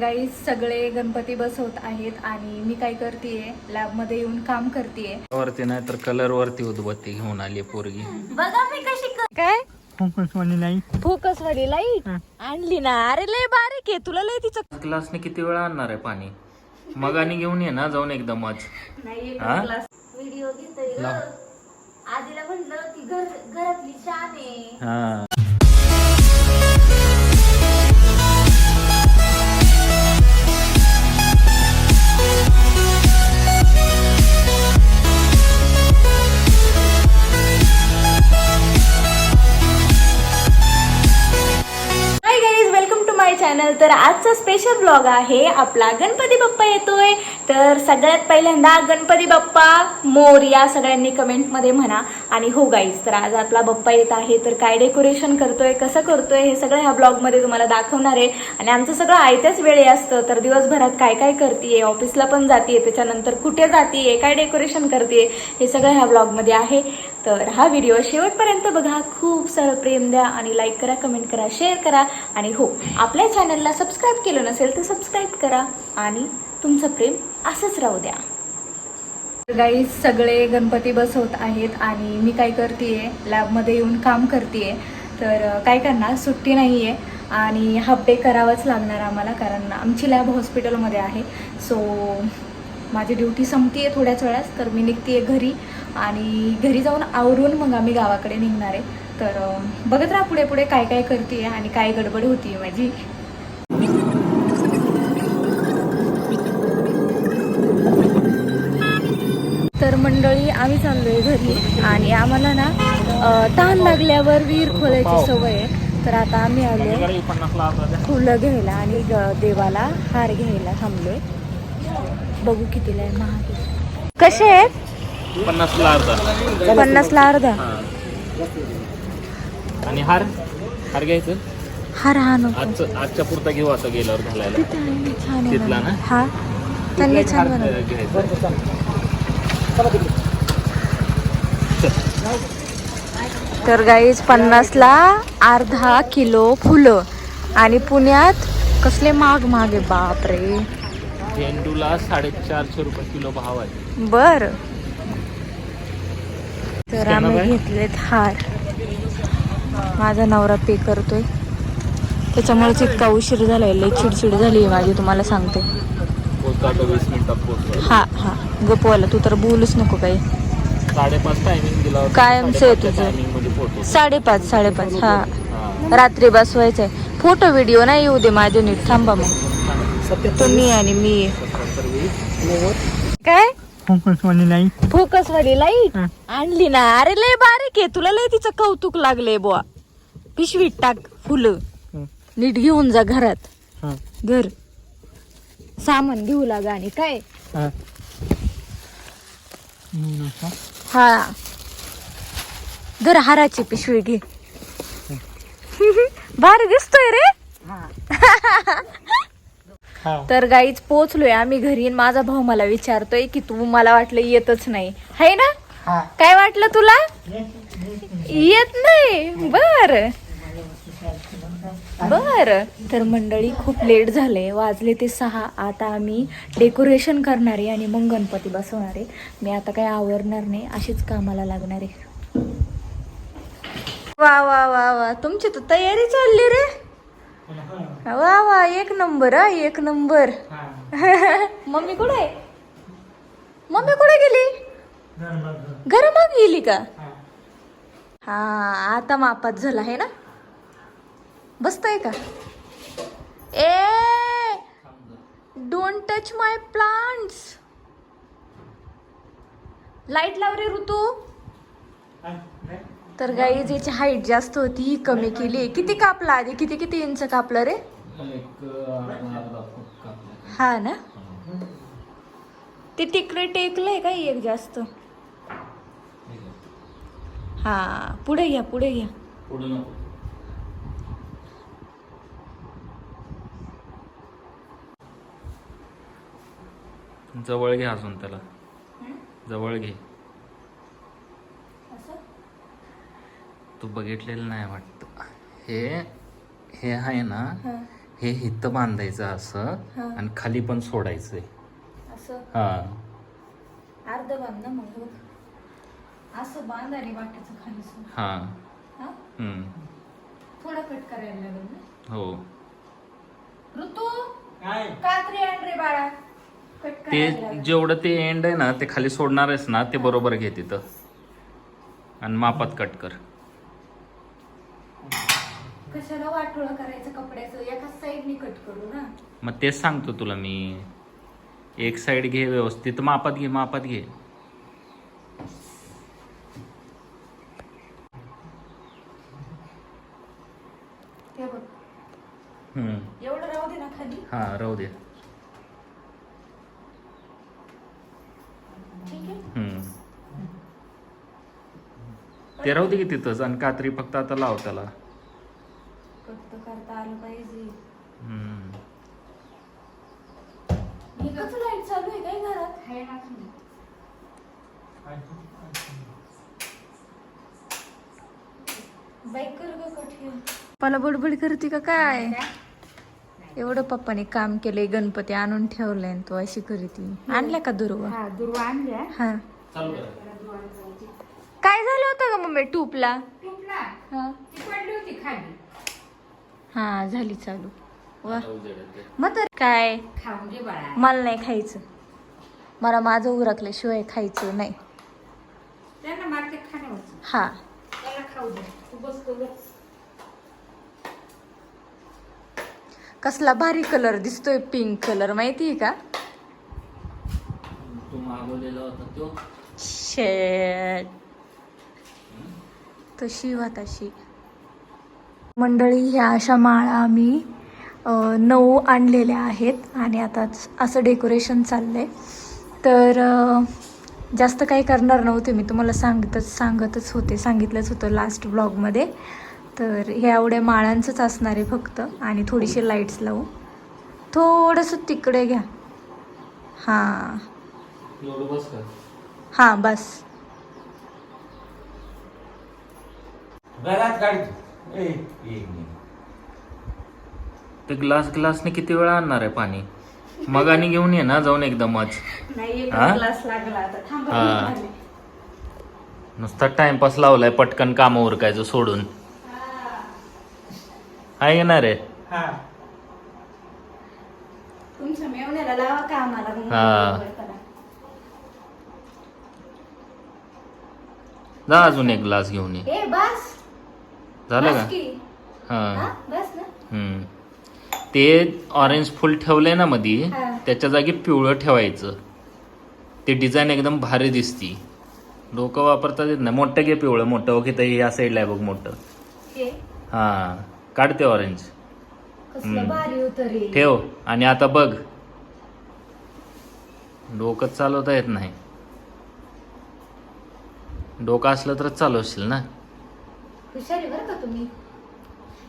गाई सगळे गणपती बसवत आहेत आणि मी काय करतेय लॅबमध्ये येऊन काम करतेय. वरती नाही तर कलर वरती उदबत्ती घेऊन आली पोरगी. बघा मी कशी काय? फोकस वाली लाइट आणली ना. अरे लय बारीक आहे. तुला लय तिचं ग्लासने किती वेळा आणणार आहे पाणी? मगाने घेऊन ये ना जाऊन एकदमच. नाही? व्हिडिओ घेतोय. आधीला म्हणलं की घर घरातली शान आहे. चॅनल तर आजचा स्पेशल ब्लॉग आहे आपला गणपती बाप्पा येतोय. तर सगळ्यात पहिल्यांदा गणपती बाप्पा मोर या सगळ्यांनी कमेंटमध्ये म्हणा. आणि हो गाईज तर आज आपला बप्पा येत आहे. तर काय डेकोरेशन करतोय कसं करतोय हे सगळं ह्या ब्लॉगमध्ये तुम्हाला दाखवणार आहे. आणि आमचं सगळं आयत्याच वेळे असतं तर दिवसभरात काय काय करते ऑफिसला पण जाते त्याच्यानंतर कुठे जाते काय डेकोरेशन करते हे सगळं ह्या ब्लॉगमध्ये आहे. तर हा व्हिडिओ शेवटपर्यंत बघा. खूप सारं प्रेम द्या आणि लाईक करा कमेंट करा शेअर करा. आणि हो आपल्या चॅनलला सबस्क्राईब केलं नसेल तर सबस्क्राईब करा. आणि तुमचं प्रेम असंच राहू द्या. गाई सगळे गणपती बसवत आहेत आणि मी काय करते लॅबमध्ये येऊन काम करते तर काय करणार? सुट्टी नाही आहे आणि हाफ डे करावाच लागणार आम्हाला कारण आमची लॅब हॉस्पिटलमध्ये आहे. सो माझी ड्युटी संपती आहे थोड्याच वेळात तर मी निघते आहे घरी आणि घरी जाऊन आवरून मग आम्ही गावाकडे निघणार आहे. तर बघत राहा पुढे पुढे काय काय करते आणि काय गडबड होती माझी. मंडळी आम्ही चाललोय घरी आणि आम्हाला ना तहान लागल्यावर विहीर खोलायची सवय आहे. तर आता आम्ही आलोय फुलं घ्यायला आणि देवाला हार घ्यायला थांबलोय. बघू कितीला आहे महाग कसे आहेत? पन्नासला अर्धा पन्नासला अर्धा आणि हार? हार घ्यायचं? हार हा नको. आजचं आजच्या पुरता घेऊ असं गेल्यावर घालायला. आहे? छान आहे ना. हा. त्यांनी छान घ्यायचं. तर गाईज पन्नासला अर्धा किलो फुलं. आणि पुण्यात कसले महाग महाग आहे बापरे. झेंडूला साडेचारशे रुपये किलो भाव आहे. बर. तर आम्ही? घेतलेत हार. माझा नवरा पे करतोय. त्याच्यामुळेच इतका उशीर झालाय लई चिडचिड झाली माझी तुम्हाला सांगते. पोचतो आता वीस मिनिटात पोचतो हा हा. गपवाला तू तर बोलूच नको काही. साडेपाच टायमिंग दिला होता. कायमचं आहे साडेपाचच्या तुझं. timing मध्ये पोहोचतो साडेपाच साडेपाच हा. रात्री बसवायचंय फोटो व्हिडिओ नाही येऊ दे माझे नीट. थांबा मग. तुम्ही आणि मी. काय? फोकस वाली लाइट आणली ना. अरे लय बारीक आहे. तुला लय तिचं कौतुक लागलंय बुवा. पिशवीत टाक फुलं. नीट घेऊन जा घरात. घर सामान घेऊ लागा आणि काय? हा. घर हाराची पिशवी घे. भारी दिसतोय रे. तर गाईच पोचलोय आम्ही घरी आणि माझा भाऊ मला विचारतोय की तू मला वाटलं येतच नाही. है ना? काय वाटलं तुला? येत नाही. बर. बर. तर मंडळी खूप लेट झाले वाजले ते सहा. आता आम्ही डेकोरेशन करणार आहे आणि मग गणपती बसवणार. आहे मी आता काही आवरणार नाही. अशीच कामाला लागणार आहे. वा वा वा वा. तुमची तर तयारी चालली रे. वा वा. एक नंबर हा. एक नंबर. मम्मी कुठे आहे? मम्मी कुठे गेली? घरामाग गेली का? हा आता मापात झाला आहे ना? बसतोय का? ए don't touch my plants light लाव रे ऋतू. तर गाई ज्याची हाईट जास्त होती ही कमी केली. किती कापला आधी? किती किती इंच कापलं रे? हा ना? ते तिकडे टेकलंय का एक जास्त? हा पुढे घ्या पुढे घ्या. जवळ घे अजून त्याला. जवळ घे. तू बघितलेलं नाही वाटत. हे हे आहे ना हे. हिथं बांधायचं असं. आणि खाली पण सोडायचंय. असं? हा. अर्ध बांध ना मग असं बांध आणि वाटायचं खाली सोड. हा. हा? हम्म. थोडा कट करायला लागेल ना? हो. ऋतू? कात्री आण रे बाळा. ते. जेवढं ते एंड आहे ना ते खाली सोडणार आहेस ना ते बरोबर घे तिथं. आणि मापात कट कर. कशाला वाटोळं करायचं कपड्याचं? एकाच साईडनी कट करू ना. मग तेच सांगतो तुला मी. एक साइड घे व्यवस्थित. मापात घे मापात घे. एवढं राहू दे ना खाली. हा राहू दे ठीक आहे हम्म. ते राहू दे की तिथंच आणि कात्री फक्त आता लाव त्याला. कट करता आलं पाहिजे. हम्म. एकच लाइट चालू आहे काय घरात? बाईक कर ग कट पप्पाला बडबड करते का काय? एवढं पप्पाने काम केलंय गणपती आणून ठेवलाय आणि तो अशी करीती. आणल्या का दुर्वा? हा दुर्वा आणल्या. हा. चालू कर. काय झालं होतं का मम्मी टूपला? हा. ती पडली होती खाली. हा झाली चालू. वा. मग तर काय? खाऊन घे बाळा. मला नाही खायचं. मला माझं उरकल्याशिवाय खायचं नाही. त्यांना मारते खाण्यावरचं हा. त्याला खाऊ दे. तू बसतो ग कसला भारी कलर दिसतोय पिंक कलर माहितीये का? तू मागवलेला होता तो. शेट. तशी वा तशी. मंडळी ह्या अशा माळा आम्ही नऊ आणलेल्या आहेत आणि आता असं डेकोरेशन चाललंय. तर अ, जास्त काही करणार नव्हते मी तुम्हाला सांगतच सांगतच होते सांगितलंच होतं लास्ट ब्लॉगमध्ये तर ह्या एवढ्या माळांचंच असणार आहे फक्त आणि थोडीशी लाईट्स लावू. थोडंसं तिकडे घ्या. हां. हां बस. घरात गाडी ए एक मिनिट ते ग्लास ग्लासने किती वेळा आणणार आहे पाणी? मग आणि घेऊन ये ना जाऊन एकदमच. नाही हा? एक ग्लास लागला आता. हा. नुसता टाइमपास लावलाय पटकन काम उरकायचं सोडून. आहे ना रे हा. तुमच्या मेवण्याला लावा का आम्हाला मग हा. बरोबर करा. जा अजून एक ग्लास घेऊन ये. ए बस. झालं का. हा. ना. हम्म. ते ऑरेंज फुल ठेवलंय ना मधी. त्याच्या जागी पिवळं ठेवायचं. ते डिझाईन एकदम भारी दिसती. डोकं वापरता येत नाही. मोठं घे पिवळं मोठं. ओके तर या साईडला आहे बघ मोठं. हे? हा. काढते ऑरेंज ठेव. आणि आता बघ. डोकं चालवता येत नाही. डोकं असलं तरच चालवशील ना? हुशारी बरं का तुम्ही?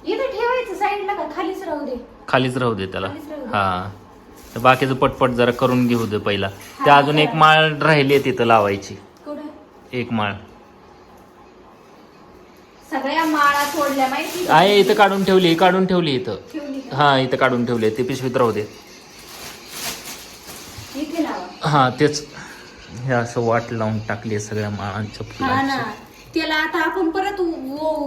इथं ठेवायचं साईडला का? खालीच राहू दे. खालीच राहू दे त्याला. खालीच राहू दे. हा. तर बाकीचं पटपट जरा करून घेऊ दे पहिला. ते अजून एक माळ राहिली आहे तिथं लावायची. कुठं? एक माळ. सगळ्या माळा सोडल्या माहिती आहे इथं काढून ठेवली काढून ठेवली इथं. ठेवली का? हा इथं काढून ठेवली ते पिशवीत राहू दे. इथे लावा. हा तेच. हे असं वाट लावून टाकली आहे सगळ्या माळांच्या हा ना. फुलांची. त्याला आता आपण परत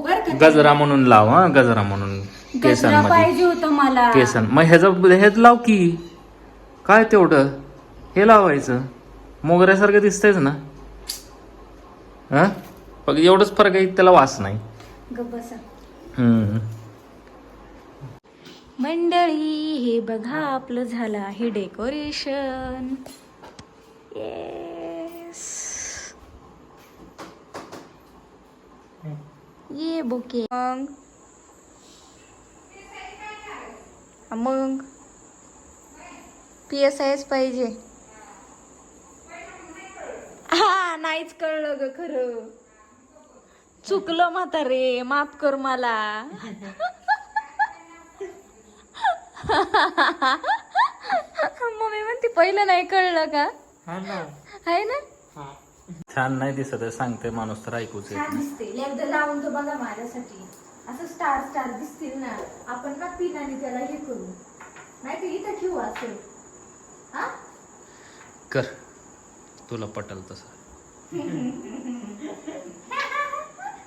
बर का गजरा म्हणून लाव हा गजरा म्हणून गजरा केसांमध्ये. पाहिजे होतं मला. केसन. मग ह्याचं हेच लाव की. काय तेवढं? हे लावायचं. मोगऱ्यासारखं दिसतंयच ना. हा? फक्त एवढंच फरक आहे त्याला वास नाही. गप्प बसा. हम्म. मंडळी हे बघा आपलं झालं आहे डेकोरेशन. ये बुके. मग? मग? पी एस आयच पाहिजे. हा नाहीच कळलं ग खरं. चुकलं म्हातारे माफ कर मला. मम्मी म्हणते पहिलं नाही कळलं का? आहे ना? छान नाही दिसत आहे सांगते माणूस तर ऐकूच येत छान नाही. दिसते एकदा लावून तर बघा माझ्यासाठी. असं स्टार स्टार दिसतील ना. आपण ना त्याला हे करू. नाही तर इथं ठेवू असेल हा? कर. तुला पटल तसं.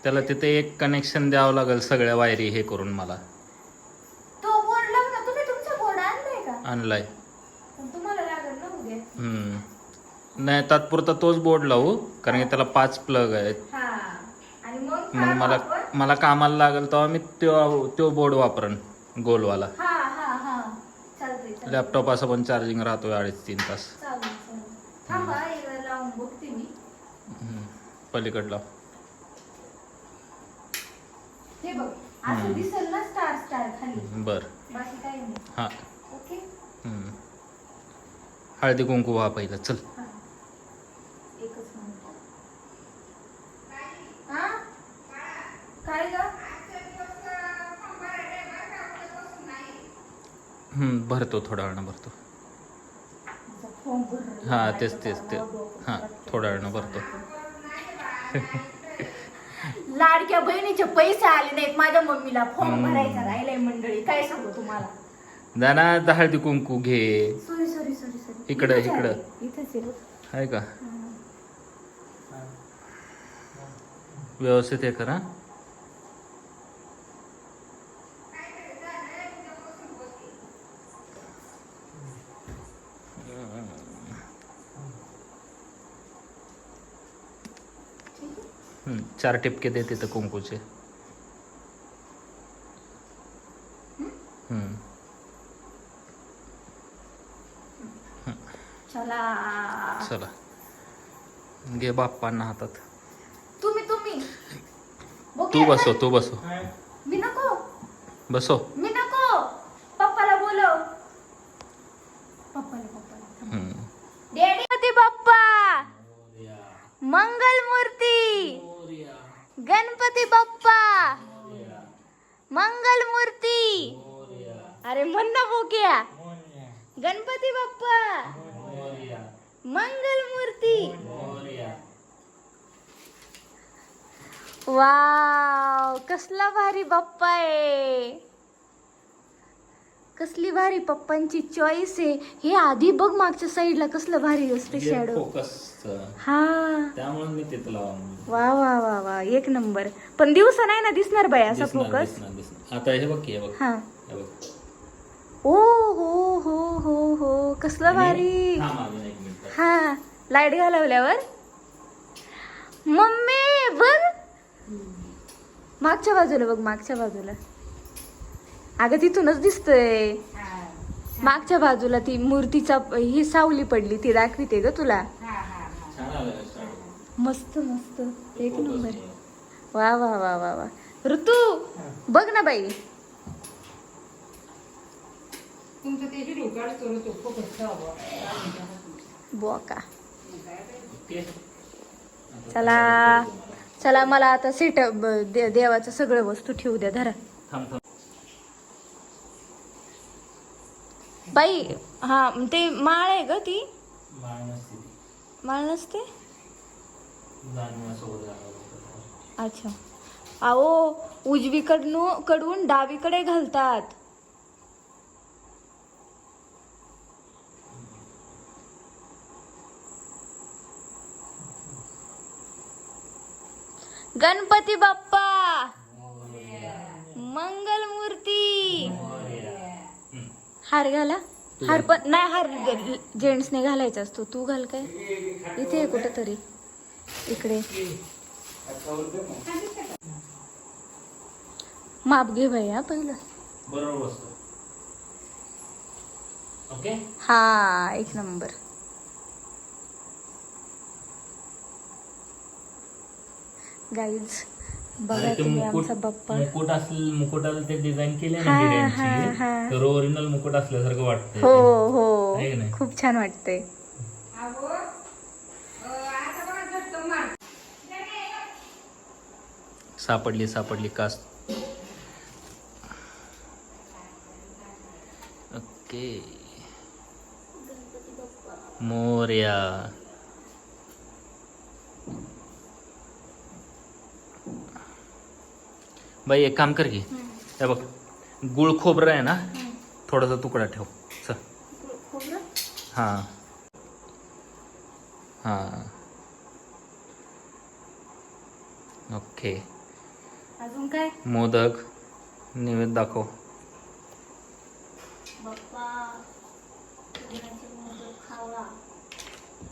त्याला तिथे एक कनेक्शन द्यावं लागेल सगळ्या वायरी हे करून मला. तो बोर्ड लाव ना. तुम्ही तुमचा बोर्ड आणलाय का? आणलाय पण तुम्हाला लागेल ना उद्या हम्म. नाही तात्पुरता तोच बोर्ड लावू कारण की त्याला पाच प्लग आहेत. हा. मग मला? मला कामाला लागेल तेव्हा मी तो तो बोर्ड वापरन गोलवाला. लॅपटॉप असं पण चार्जिंग राहतोय अडीच तीन तास. पलीकडला. हे बर. हा. हळदी कुंकू व्हा पहिलं चल हा एकच मिनिट हा काय ग? हम्म, भरतो थोड्या वेळानं भरतो. हा तेच तेच ते हा थोड्या वेळानं भरतो. लाडक्या बहिणीचे पैसे आले नाहीत माझ्या मम्मीला फॉर्म भरायचा राहिलाय मंडळी. काय सांगू तुम्हाला? जाना हळदी कुंकू घे. सॉरी सॉरी सॉरी सॉरी इकडं, इकडं. इथंच आहे. आहे का? व्यवस्थित हे करा हम्म, चार टिपके दे तिथं कुंकूचे. हम्म. चला. चला. घे बाप्पांना हातात. तुम्ही तुम्ही. तू बसो तू बसो मी नको. बसो मी नको. पप्पाला बोलव. पप्पाला पप्पाला हम्म. गणपती बाप्पा मंगल मूर्ती गणपती बाप्पा. मंगल मूर्ती अरे म्हणणं ना बोक्या. गणपती बाप्पा. मंगल मूर्ती वाव कसला भारी बाप्पा आहे. कसली भारी पप्पांची चॉईस आहे. हे आधी बघ मागच्या साईडला कसलं भारी असते शॅडो फोकस हा. त्यामुळे मी तिथं लावून वा वा वा वा. एक नंबर पण दिवसा नाही ना दिसणार बाई असा दिसणार, फोकस दिसणार, दिसणार. आता हे बघ की, हे बघ. हा. हे बघ. ओ हो हो हो हो. कसलं भारी. थांब अजून एक मिनिट हा. लाइट घालवल्यावर? मम्मी बघ. मागच्या बाजूला बघ मागच्या बाजूला. अगं तिथूनच दिसतंय. मागच्या बाजूला ती मूर्तीचा ही सावली पडली ती दाखविते ग तुला. छान आलं शाडो. मस्त मस्त. एक नंबर. वा वा वा वा वा. ऋतू बघ ना बाई. बोका. चला. चला मला आता सेट देवाचं सगळं वस्तू ठेवू द्या धरा थांब थांब बाई हा ते माळ आहे ग ती? माळ नसते ती. माळ. अच्छा. अहो उजवीकडून कडून डावीकडे घालतात. गणपती बाप्पा! मंगल मूर्ती हार घाला. हार पण नाही हार जेंट्सने घालायचा असतो. तू घाल काय? इथे आहे कुठं तरी इकडे. माप घे हा पहिलं. बरोबर हा एक नंबर. गाईज बघा अरे ते तुम्ही मुकुट आमचा बाप्पा. मुकुट असलं मुकुटाला ते डिझाईन केले ना हा, हा, हा. तर ओरिजिनल मुकुट असल्यासारखं वाटतंय हो. हो. आहे की नाही? खूप छान वाटतंय. सापडली सापडली कास. ओके. मोर्या. बाई एक काम कर की. हे बघ गुळ खोबरं आहे ना थोडासा तुकडा ठेव. हां. हां. ओके. अजून काय? मोदक नैवेद्य दाखव.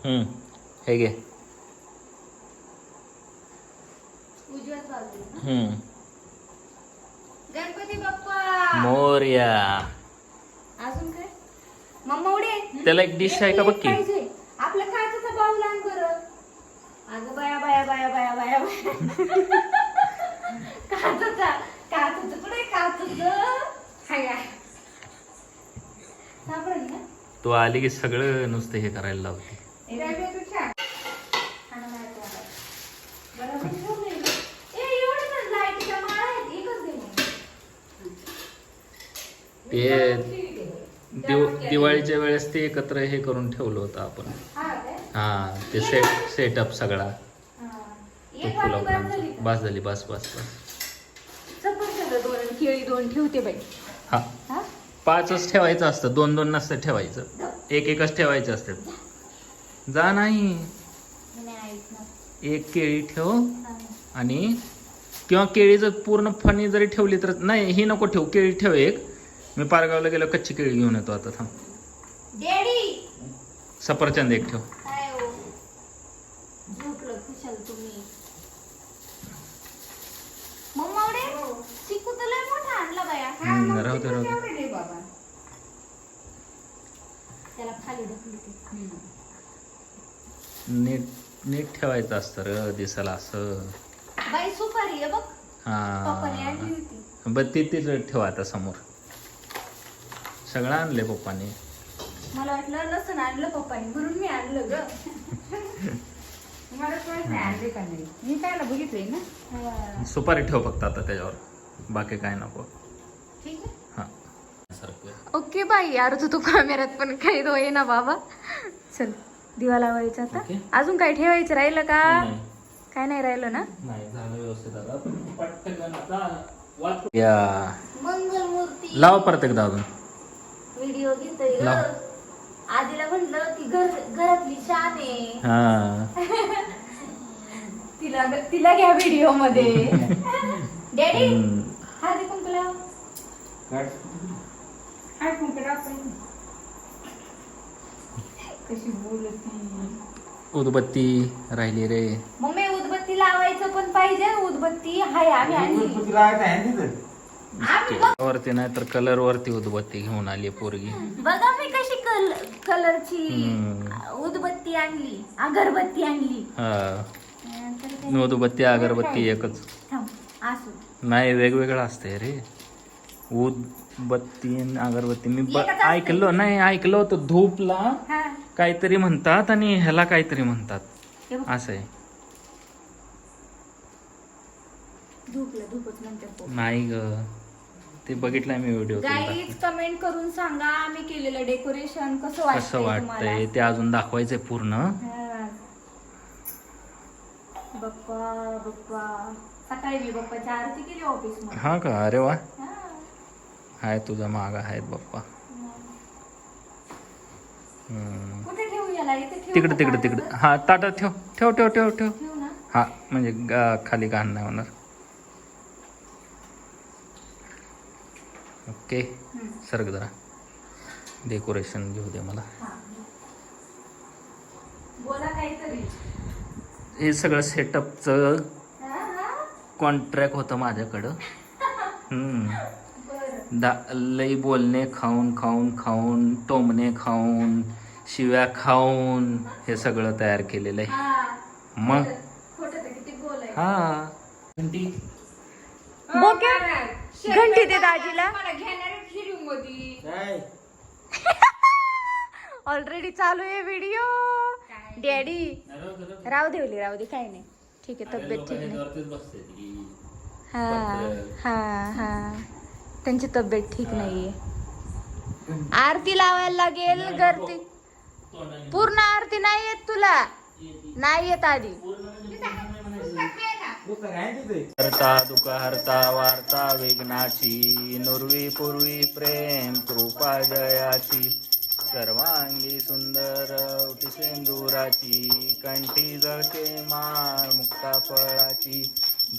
हम्म, हे घे. हम्म. गणपती बाप्पा मोरया अजून काय? मम्मा उडे. त्याला एक डिश आहे का बघ की? आपलं काचेचा बाऊल आण बरं. अगं बाया बाया बाया बाया बाया बाया. काचचा काचचं कुठे काचचं? हाय काय सापडेल ना? तू आली की सगळं नुसतं हे करायला लावते त्यापेक्षा खाणं नाही आता. बरोबर ठेवलंय ना. ए, एवढं ना लाईटीच्या माळा आहेत, एकच दे मग. ते दिव दिवाळीच्या वेळेस ते एकत्र हे करून ठेवलं होतं आपण. हा ते सेट सेटअप सगळा. तो बस झाली? बस बस बस. हा. पाचच ठेवायचं असतं दोन दोन नसतं ठेवायचं. एक एकच ठेवायचं असतं. जा नाही. एक केळी ठेव. आणि? किंवा केळी जर पूर्ण फणी जरी ठेवली तर नाही ही नको ठेव केळी ठेव एक. मी पारगावला गेलो कच्ची केळी घेऊन येतो आता थांब. डॅडी सफरचंद एक ठेव. काय हो? झोपलं खुशाल तुम्ही. मम्मा उडे चिकू तर लय मोठा आणला बाया. हम्म, राहू दे राहू दे. तेवढे दे बाबा. त्याला खाली ढकलते नीट नीट ठेवायचं असतं र दिसायला असं. बाई सुपारी आहे बघ. पप्पाने आणली हा होती. बर ते ते ठेवा आता समोर. सगळं आणलंय पप्पाने. मला वाटलं लसण आणलं पप्पाने म्हणून मी आणलं ग. मला कळत नाही आणले का नाही मी कायला बघितलंय ना. हा. सुपारी ठेव फक्त आता त्याच्यावर. बाकी काय नको. ठीक आहे. हा. सारखं ओके बाई यार तू तू कॅमेऱ्यात पण काही होई ना बाबा. चल दिवा लावायचा आता. अजून काय ठेवायचं राहिलं का? नाही. काय नाही राहिलं ना? नाही झालं व्यवस्थित आता. पटकन आता वाच- या. मंगल मूर्ती लाव परत एकदा अजून. व्हिडिओ घेतोय ग. लाव. आधीला म्हणलं की घर घरातली शान आहे. हा. तिला तिला घ्या व्हिडिओमध्ये. डॅडी हम्म. हळदी कुंकू लाव काय? कशी बोलती. उदबत्ती राहिली रे. मम्मी उदबत्ती लावायचं पण पाहिजे. उदबत्ती हाय आम्ही आणली. आम्ही बघ- वरती नाही तर कलर वरती उदबत्ती घेऊन आली पोरगी. बघा मी कशी कल कलरची. उदबत्ती आणली अगरबत्ती आणली. हा? उदबत्ती अगरबत्ती एकच. नाही वेगवेगळं असतंय रे. उदबत्ती अगरबत्ती. मी. ऐकलं नाही ऐकलं होतं धूपला. काहीतरी म्हणतात आणि ह्याला काहीतरी म्हणतात. असं आहे. धूपला धूपच म्हणतात पोरं. नाही ग. ते बघितलंय मी व्हिडिओ गाईज कमेंट करून सांगा आम्ही केलेलं डेकोरेशन कसं वाटतंय कसं वाटतंय? ते अजून दाखवायचंय पूर्ण. हा. बाप्पा बाप्पा. सकाळी मी बाप्पाची आरती केली ऑफिसमध्ये. हा का? अरे वा. हाय तुझा माग आहेत बाप्पा. हम्म. कुठे ठेवू याला? इथे ठेवू तिकडे तिकडे? तिकडे. हा ताटात ठेव ठेव ठेव ठेव. ठेव ठेवू ना. हा म्हणजे गा- खाली घाण नाही होणार? ओके. सरक जरा. डेकोरेशन घेऊ दे मला. हा. हे सगळं सेटअपचं हा, हा. कॉन्ट्रॅक्ट होतं माझ्याकडं. दा लई बोलणे खाऊन खाऊन खाऊन टोमणे खाऊन शिव्या खाऊन हे सगळं तयार केलेलं आहे. हा. मग? हा घंटी दे दाजीला. ऑलरेडी चालू आहे व्हिडिओ डॅडी राव देवली राव दे काय नाही. ठीक आहे तब्येत ठीक नाही. हा हा हा. त्यांची तब्येत ठीक नाहीये. आरती लावायला लागेल गर्दी पूर्ण आरती नाही येत तुला. नाही येत आधी. हरता दुख हरता वार्ता विघ्नाची नुरवी पूर्वी प्रेम कृपा जयाची. सर्वांगी सुंदर उटी सिंदुराची कंठी जळके माळ मुक्ता फळाची.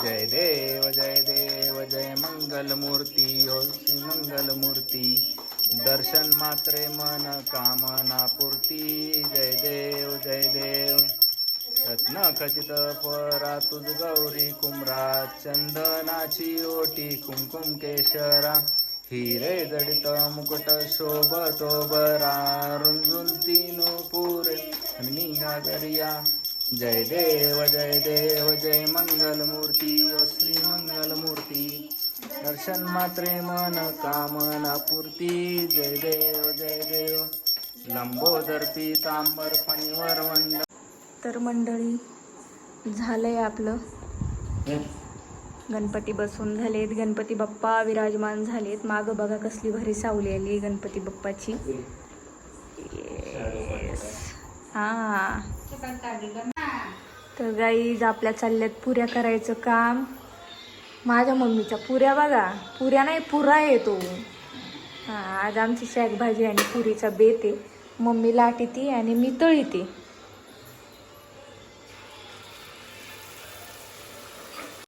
जय देव जय देव जय मंगल मूर्ती ओ श्री मंगल मूर्ती दर्शन मात्रे मन कामना पूर्ती जय देव जय देव. रत्न खचित परा तुझ गौरी कुमरा चंदनाची ओटी कुमकुम केशरा. हिरे जडित मुकुट शोभतो बरा रुंजून तीन पुरे निघागरिया जय देव जय देव जय मंगल मूर्ती ओ श्री मंगल मूर्ती दर्शन मात्रे मन कामना पूर्ती जय देव जय देव. लंबोदर पीतांबर फणीवर वंद तर मंडळी झालंय आपलं. गणपती बसून झालेत. गणपती बाप्पा विराजमान झालेत. मागं बघा कसली भारी सावली आली गणपती बाप्पाची. हा. तर गाईज आपल्या चालल्यात पुऱ्या करायचं काम. माझ्या मम्मीच्या पुऱ्या बघा. पुऱ्या नाही पुरा येतो. हा आज आमची शाकभाजी आणि पुरीचा बेत आहे. मम्मी लाटीती आणि मी तळीते.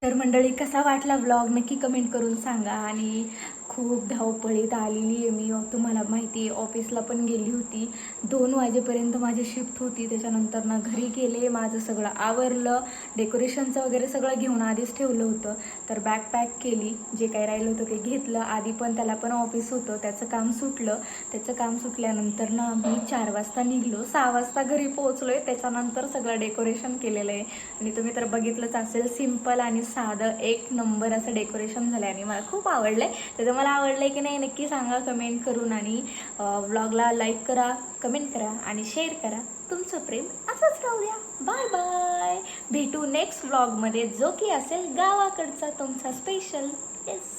तर मंडळी कसा वाटला ब्लॉग नक्की कमेंट करून सांगा आणि खूप धावपळीत आलेली आहे मी. तुम्हाला माहिती आहे ऑफिसला पण गेली होती. दोन वाजेपर्यंत माझी शिफ्ट होती. त्याच्यानंतर ना घरी गेले माझं सगळं आवरलं. डेकोरेशनचं वगैरे सगळं घेऊन आधीच ठेवलं होतं. तर बॅग पॅक केली. जे काही राहिलं होतं ते घेतलं. आधी पण त्याला पण ऑफिस होतं. त्याचं काम सुटलं. त्याचं काम सुटल्यानंतर ना मी चार वाजता निघलो. सहा वाजता घरी पोहोचलोय. त्याच्यानंतर सगळं डेकोरेशन केलेलं आहे. आणि तुम्ही तर बघितलंच असेल सिंपल आणि साधं एक नंबर असं डेकोरेशन झालं आणि मला खूप आवडलं आहे त्याचं मला आवडलं आहे की नाही नक्की सांगा कमेंट करून आणि व्लॉगला लाईक करा कमेंट करा आणि शेअर करा. तुमचं प्रेम असंच राहू द्या. बाय बाय भेटू नेक्स्ट व्लॉगमध्ये जो की असेल गावाकडचा तुमचा स्पेशल येस